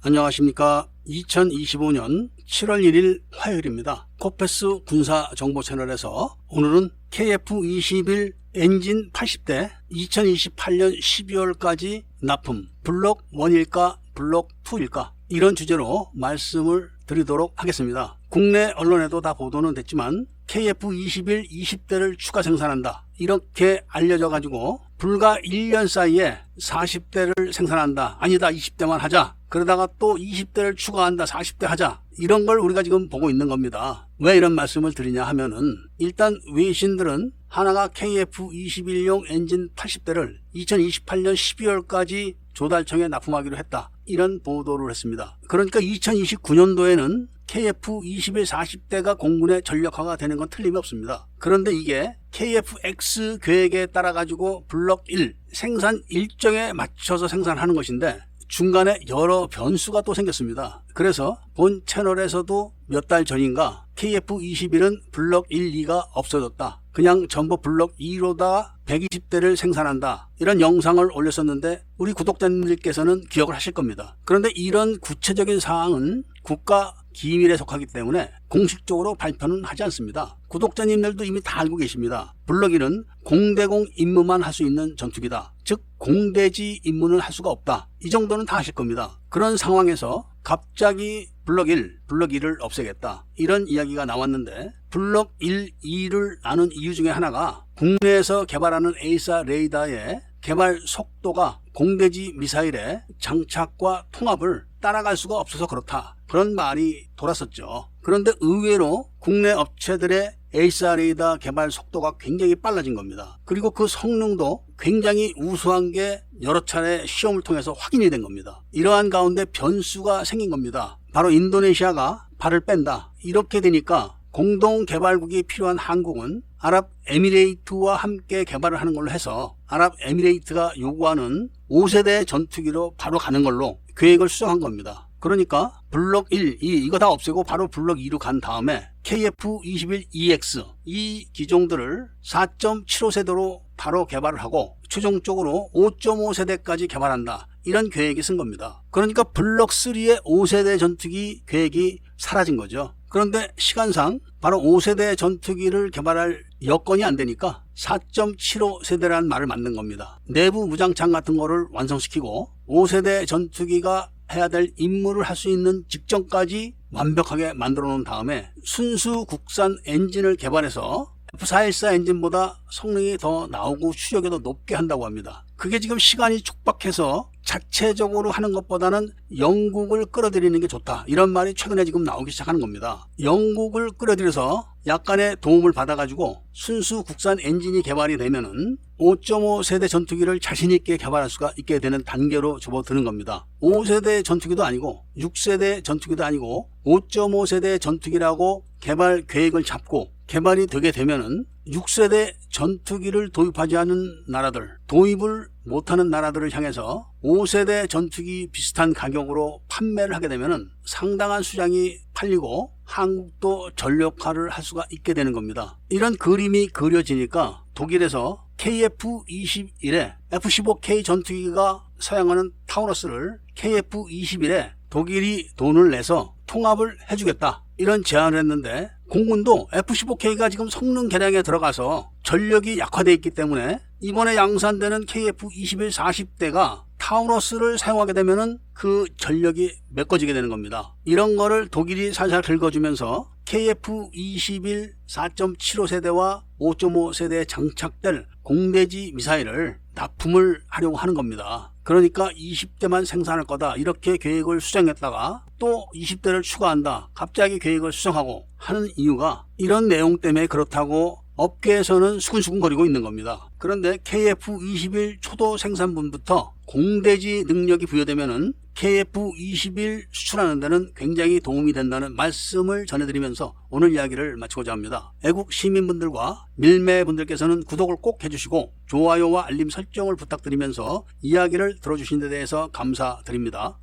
안녕하십니까. 2025년 7월 1일 화요일입니다. 코페스 군사 정보 채널에서 오늘은 KF-21 엔진 80대 2028년 12월까지 납품 블록 1일까 블록 2일까 이런 주제로 말씀을 드리도록 하겠습니다. 국내 언론에도 다 보도는 됐지만 KF-21 20대를 추가 생산한다. 이렇게 알려져 가지고 불과 1년 사이에 40대를 생산한다. 아니다. 20대만 하자. 그러다가 또 20대를 추가한다. 40대 하자. 이런 걸 우리가 지금 보고 있는 겁니다. 왜 이런 말씀을 드리냐 하면은 일단 외신들은 하나가 KF-21용 엔진 80대를 2028년 12월까지 조달청에 납품하기로 했다. 이런 보도를 했습니다. 그러니까 2029년도에는 KF-21 40대가 공군의 전력화가 되는 건 틀림이 없습니다. 그런데 이게 KF-X 계획에 따라 가지고 블록 1 생산 일정에 맞춰서 생산하는 것인데 중간에 여러 변수가 또 생겼습니다. 그래서 본 채널에서도 몇 달 전인가 KF-21은 블록 1, 2가 없어졌다. 그냥 전부 블록 2로다 120대를 생산한다. 이런 영상을 올렸었는데 우리 구독자님들께서는 기억을 하실 겁니다. 그런데 이런 구체적인 사항은 국가 기밀에 속하기 때문에 공식적으로 발표는 하지 않습니다. 구독자님들도 이미 다 알고 계십니다. 블럭1은 공대공 임무만 할 수 있는 전투기다. 즉 공대지 임무는 할 수가 없다. 이 정도는 다 아실 겁니다. 그런 상황에서 갑자기 블럭 1, 블럭 2를 없애겠다. 이런 이야기가 나왔는데 블럭 1, 2를 나눈 이유 중에 하나가 국내에서 개발하는 에이사 레이더의 개발 속도가 공대지 미사일의 장착과 통합을 따라갈 수가 없어서 그렇다. 그런 말이 돌았었죠. 그런데 의외로 국내 업체들의 에이사 레이더 개발 속도가 굉장히 빨라진 겁니다. 그리고 그 성능도 굉장히 우수한 게 여러 차례 시험을 통해서 확인이 된 겁니다. 이러한 가운데 변수가 생긴 겁니다. 바로 인도네시아가 발을 뺀다. 이렇게 되니까 공동 개발국이 필요한 한국은 아랍에미레이트와 함께 개발을 하는 걸로 해서 아랍에미레이트가 요구하는 5세대 전투기로 바로 가는 걸로 계획을 수정한 겁니다. 그러니까 블록 1, 2 이거 다 없애고 바로 블록 2로 간 다음에 KF-21EX 이 기종들을 4.75세대로 바로 개발을 하고 최종적으로 5.5세대까지 개발한다. 이런 계획이 쓴 겁니다. 그러니까 블록 3의 5세대 전투기 계획이 사라진 거죠. 그런데 시간상 바로 5세대 전투기를 개발할 여건이 안 되니까 4.75 세대라는 말을 만든 겁니다. 내부 무장창 같은 거를 완성시키고 5세대 전투기가 해야 될 임무를 할 수 있는 직전까지 완벽하게 만들어 놓은 다음에 순수 국산 엔진을 개발해서 F414 엔진보다 성능이 더 나오고 추력이 더 높게 한다고 합니다. 그게 지금 시간이 촉박해서 자체적으로 하는 것보다는 영국을 끌어들이는 게 좋다. 이런 말이 최근에 지금 나오기 시작하는 겁니다. 영국을 끌어들여서 약간의 도움을 받아가지고 순수 국산 엔진이 개발이 되면은 5.5 세대 전투기를 자신있게 개발할 수가 있게 되는 단계로 접어드는 겁니다. 5세대 전투기도 아니고 6세대 전투기도 아니고 5.5 세대 전투기라고 개발 계획을 잡고 개발이 되게 되면은 6세대 전투기를 도입하지 않은 나라들, 도입을 못하는 나라들을 향해서 5세대 전투기 비슷한 가격으로 판매를 하게 되면은 상당한 수량이 팔리고 한국도 전력화를 할 수가 있게 되는 겁니다. 이런 그림이 그려지니까 독일에서 KF-21에 F-15K 전투기가 사용하는 타우러스를 KF-21에 독일이 돈을 내서 통합을 해주겠다. 이런 제안을 했는데 공군도 F-15K가 지금 성능 개량에 들어가서 전력이 약화되어 있기 때문에 이번에 양산되는 KF-21 40대가 타우러스를 사용하게 되면은 그 전력이 메꿔지게 되는 겁니다. 이런 거를 독일이 살살 긁어주면서 KF-21 4.75 세대와 5.5 세대에 장착될 공대지 미사일을 납품을 하려고 하는 겁니다. 그러니까 20대만 생산할 거다 이렇게 계획을 수정했다가 또 20대를 추가한다 갑자기 계획을 수정하고 하는 이유가 이런 내용 때문에 그렇다고 업계에서는 수근수근거리고 있는 겁니다. 그런데 KF-21 초도 생산분부터 공대지 능력이 부여되면은 KF-21 수출하는 데는 굉장히 도움이 된다는 말씀을 전해드리면서 오늘 이야기를 마치고자 합니다. 애국 시민분들과 밀매분들께서는 구독을 꼭 해주시고 좋아요와 알림 설정을 부탁드리면서 이야기를 들어주신 데 대해서 감사드립니다.